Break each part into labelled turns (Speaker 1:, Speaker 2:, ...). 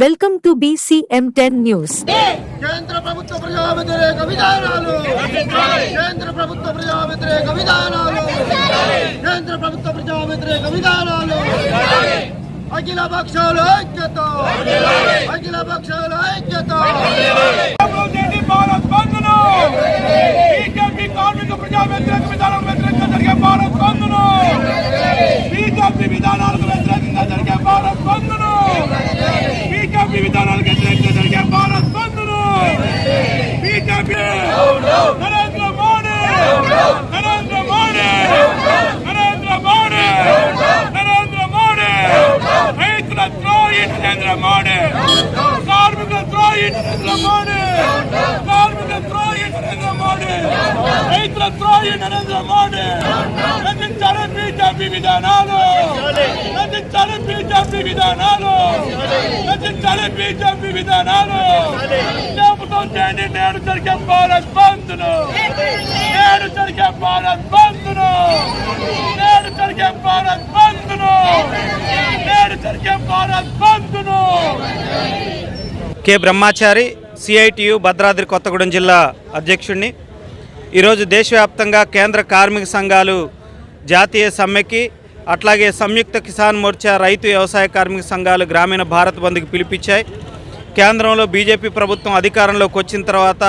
Speaker 1: Welcome to BCM ten news
Speaker 2: కేంద్ర ప్రభుత్వ ప్రజా వ్యతిరేక విధానాలు. కేంద్ర ప్రభుత్వ ప్రజా వ్యతిరేక విధానాలు. కేంద్ర ప్రభుత్వ ప్రజా వ్యతిరేక విధానాలు. అఖిల పక్షాల ఐక్యత. అఖిల పక్షాల ఐక్యత
Speaker 3: చేయండి భారత్ బంద్ను బీజేపీ కార్మిక ప్రజా వ్యతిరేక విధానం వ్యతిరేకంగా జరిగే భారత్ బంద్ను బీజేపీ విధానాలకు వ్యతిరేకంగా జరిగే భారత్ బంద్ను బీజేపీ విధానాలకు వ్యతిరేకంగా జరిగే భారత్ బంద్ను బీజేపీ నరేంద్ర మోడీ నరేంద్ర మోడీ నరేంద్ర మోడీ నరేంద్ర మోడీ రైతుల ద్రోహి నరేంద్ర మోడీ కార్మికుల ద్రోహి నరేంద్ర మోడీ కార్మికుల ద్రోహి నరేంద్ర మోడీ రైతుల ద్రోహి నరేంద్ర మోడీ నశించాలి బీజేపీ విధానాలు నశించాలి బీజేపీ విధానాలు నశించాలి బీజేపీ విధానాలు జ్ఞాపకం చేయండి నేడు జరిగే భారత్ బంద్ను నేను జరిగే భారత్ బంద్ను నేడు జరిగే భారత్ బంద్ను నేడు జరిగే భారత్ బంద్ను
Speaker 4: కె. బ్రహ్మాచారి సిఐటియు భద్రాద్రి కొత్తగూడెం జిల్లా అధ్యక్షుడిని ఈరోజు దేశవ్యాప్తంగా కేంద్ర కార్మిక సంఘాలు జాతీయ సమ్మెకి అట్లాగే సంయుక్త కిసాన్ మోర్చా రైతు వ్యవసాయ కార్మిక సంఘాలు గ్రామీణ భారత్ బంద్కి పిలిపించాయి కేంద్రంలో బీజేపీ ప్రభుత్వం అధికారంలోకి వచ్చిన తర్వాత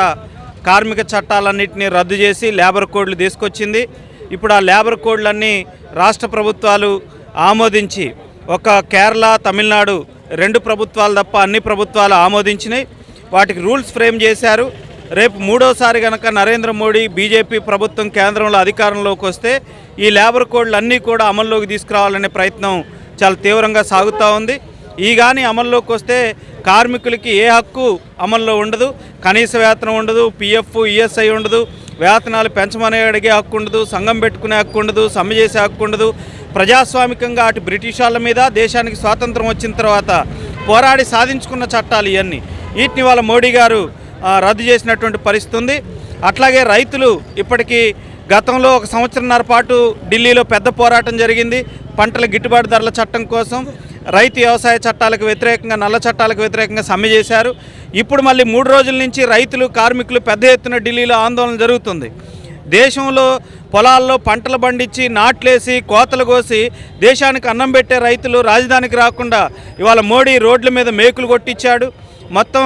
Speaker 4: కార్మిక చట్టాలన్నింటినీ రద్దు చేసి లేబర్ కోడ్లు తీసుకొచ్చింది. ఇప్పుడు ఆ లేబర్ కోడ్లన్నీ రాష్ట్ర ప్రభుత్వాలు ఆమోదించి ఒక కేరళ తమిళనాడు రెండు ప్రభుత్వాలు తప్ప అన్ని ప్రభుత్వాలు ఆమోదించినాయి. వాటికి రూల్స్ ఫ్రేమ్ చేశారు. రేపు మూడోసారి కనుక నరేంద్ర మోడీ బీజేపీ ప్రభుత్వం కేంద్రంలో అధికారంలోకి వస్తే ఈ లేబర్ కోడ్లు అన్నీ కూడా అమల్లోకి తీసుకురావాలనే ప్రయత్నం చాలా తీవ్రంగా సాగుతూ ఉంది. ఈ కానీ అమల్లోకి వస్తే కార్మికులకి ఏ హక్కు అమల్లో ఉండదు. కనీస వేతనం ఉండదు. పిఎఫ్ ఈఎస్ఐ ఉండదు. వేతనాలు పెంచమని అడిగే హక్కు ఉండదు సంఘం పెట్టుకునే హక్కు ఉండదు సమ్మె చేసే హక్కు ఉండదు. ప్రజాస్వామికంగా అటు బ్రిటిష్ వాళ్ళ మీద దేశానికి స్వాతంత్రం వచ్చిన తర్వాత పోరాడి సాధించుకున్న చట్టాలు ఇవన్నీ. వీటిని వాళ్ళ మోడీ గారు రద్దు చేసినటువంటి పరిస్థితి ఉంది. అట్లాగే రైతులు ఇప్పటికీ గతంలో ఒక సంవత్సరంన్నర పాటు ఢిల్లీలో పెద్ద పోరాటం జరిగింది. పంటల గిట్టుబాటు ధరల చట్టం కోసం రైతు వ్యవసాయ చట్టాలకు వ్యతిరేకంగా నల్ల చట్టాలకు వ్యతిరేకంగా సమ్మె చేశారు. ఇప్పుడు మళ్ళీ మూడు రోజుల నుంచి రైతులు కార్మికులు పెద్ద ఎత్తున ఢిల్లీలో ఆందోళన జరుగుతుంది. దేశంలో పొలాల్లో పంటలు పండించి నాట్లేసి కోతలు కోసి దేశానికి అన్నం పెట్టే రైతులు రాజధానికి రాకుండా ఇవాళ మోడీ రోడ్ల మీద మేకులు కొట్టించాడు. మొత్తం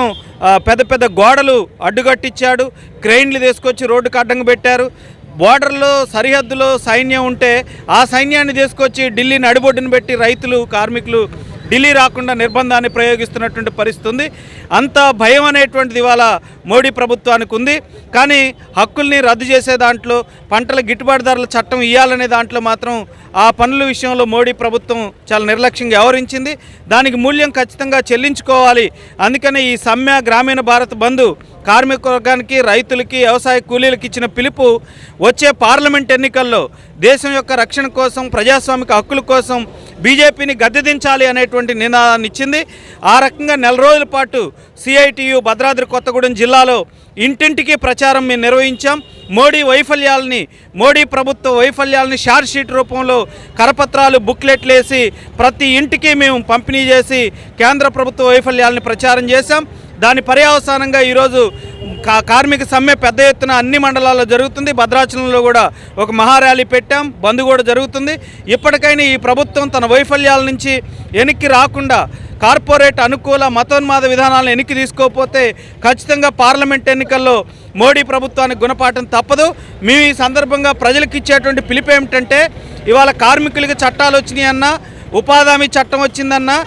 Speaker 4: పెద్ద పెద్ద గోడలు అడ్డుకట్టించాడు క్రెయిన్లు తీసుకొచ్చి రోడ్డుకు అడ్డంగా పెట్టారు. బోర్డర్లో సరిహద్దులో సైన్యం ఉంటే ఆ సైన్యాన్ని తీసుకొచ్చి ఢిల్లీ నడిబొడ్డును పెట్టి రైతులు కార్మికులు ఢిల్లీ రాకుండా నిర్బంధాన్ని ప్రయోగిస్తున్నటువంటి పరిస్థితి ఉంది. అంత భయం అనేటువంటిది ఇవాళ మోడీ ప్రభుత్వానికి ఉంది. కానీ హక్కుల్ని రద్దు చేసే దాంట్లో పంటల గిట్టుబాటు ధరల చట్టం ఇవ్వాలనే దాంట్లో మాత్రం ఆ పనుల విషయంలో మోడీ ప్రభుత్వం చాలా నిర్లక్ష్యంగా వ్యవహరించింది. దానికి మూల్యం ఖచ్చితంగా చెల్లించుకోవాలి. అందుకనే ఈ సమ్మె గ్రామీణ భారత్ బంధు కార్మిక వర్గానికి రైతులకి వ్యవసాయ కూలీలకు ఇచ్చిన పిలుపు వచ్చే పార్లమెంట్ ఎన్నికల్లో దేశం యొక్క రక్షణ కోసం ప్రజాస్వామిక హక్కుల కోసం బీజేపీని గద్దెదించాలి అనేటువంటి నినాదాన్ని ఇచ్చింది. ఆ రకంగా నెల రోజుల పాటు సిఐటియు భద్రాద్రి కొత్తగూడెం జిల్లాలో ఇంటింటికి ప్రచారం మేము నిర్వహించాం. మోడీ వైఫల్యాలని మోడీ ప్రభుత్వ వైఫల్యాలని షార్ట్ షీట్ రూపంలో కరపత్రాలు బుక్లెట్లు వేసి ప్రతి ఇంటికి మేము పంపిణీ చేసి కేంద్ర ప్రభుత్వ వైఫల్యాలని ప్రచారం చేశాం. దాని పర్యవసానంగా ఈరోజు కా కార్మిక సమ్మె పెద్ద ఎత్తున అన్ని మండలాల్లో జరుగుతుంది. భద్రాచలంలో కూడా ఒక మహార్యాలీ పెట్టాం. బంద్ కూడా జరుగుతుంది. ఇప్పటికైనా ఈ ప్రభుత్వం తన వైఫల్యాల నుంచి వెనక్కి రాకుండా కార్పొరేట్ అనుకూల మతోన్మాద విధానాలను వెనక్కి తీసుకోకపోతే ఖచ్చితంగా పార్లమెంట్ ఎన్నికల్లో మోడీ ప్రభుత్వానికి గుణపాఠం తప్పదు. మేము ఈ సందర్భంగా ప్రజలకు ఇచ్చేటువంటి పిలుపు ఏమిటంటే ఇవాళ కార్మికులకి చట్టాలు వచ్చినాయన్నా ఉపాధి హామీ చట్టం వచ్చిందన్నా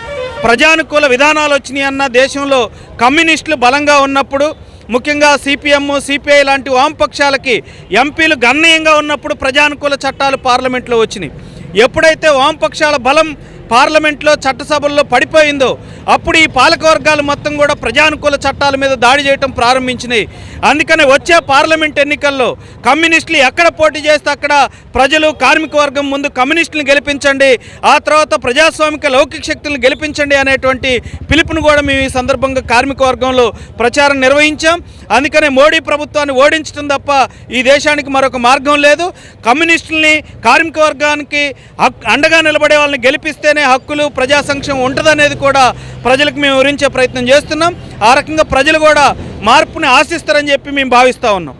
Speaker 4: ప్రజానుకూల విధానాలు వచ్చినాయి అన్న దేశంలో కమ్యూనిస్టులు బలంగా ఉన్నప్పుడు ముఖ్యంగా సిపిఎం సిపిఐ లాంటి వామపక్షాలకి ఎంపీలు గణనీయంగా ఉన్నప్పుడు ప్రజానుకూల చట్టాలు పార్లమెంట్లో వచ్చినాయి. ఎప్పుడైతే వామపక్షాల బలం పార్లమెంట్లో చట్టసభల్లో పడిపోయిందో అప్పుడు ఈ పాలకవర్గాలు మొత్తం కూడా ప్రజానుకూల చట్టాల మీద దాడి చేయటం ప్రారంభించినాయి. అందుకని వచ్చే పార్లమెంట్ ఎన్నికల్లో కమ్యూనిస్టులు ఎక్కడ పోటీ చేస్తే అక్కడ ప్రజలు కార్మిక వర్గం ముందు కమ్యూనిస్టులను గెలిపించండి ఆ తర్వాత ప్రజాస్వామిక లౌకిక శక్తులను గెలిపించండి అనేటువంటి పిలుపును కూడా మేము ఈ సందర్భంగా కార్మిక వర్గంలో ప్రచారం నిర్వహించాం. అందుకనే మోడీ ప్రభుత్వాన్ని ఓడించడం తప్ప ఈ దేశానికి మరొక మార్గం లేదు. కమ్యూనిస్టుల్ని కార్మిక వర్గానికి అండగా నిలబడే వాళ్ళని గెలిపిస్తేనే హక్కులు ప్రజా సంక్షేమం ఉంటుందనేది కూడా ప్రజలకు మేము వివరించే ప్రయత్నం చేస్తున్నాం. ఆ రకంగా ప్రజలు కూడా మార్పుని ఆశిస్తారని చెప్పి మేము భావిస్తూ ఉన్నాం.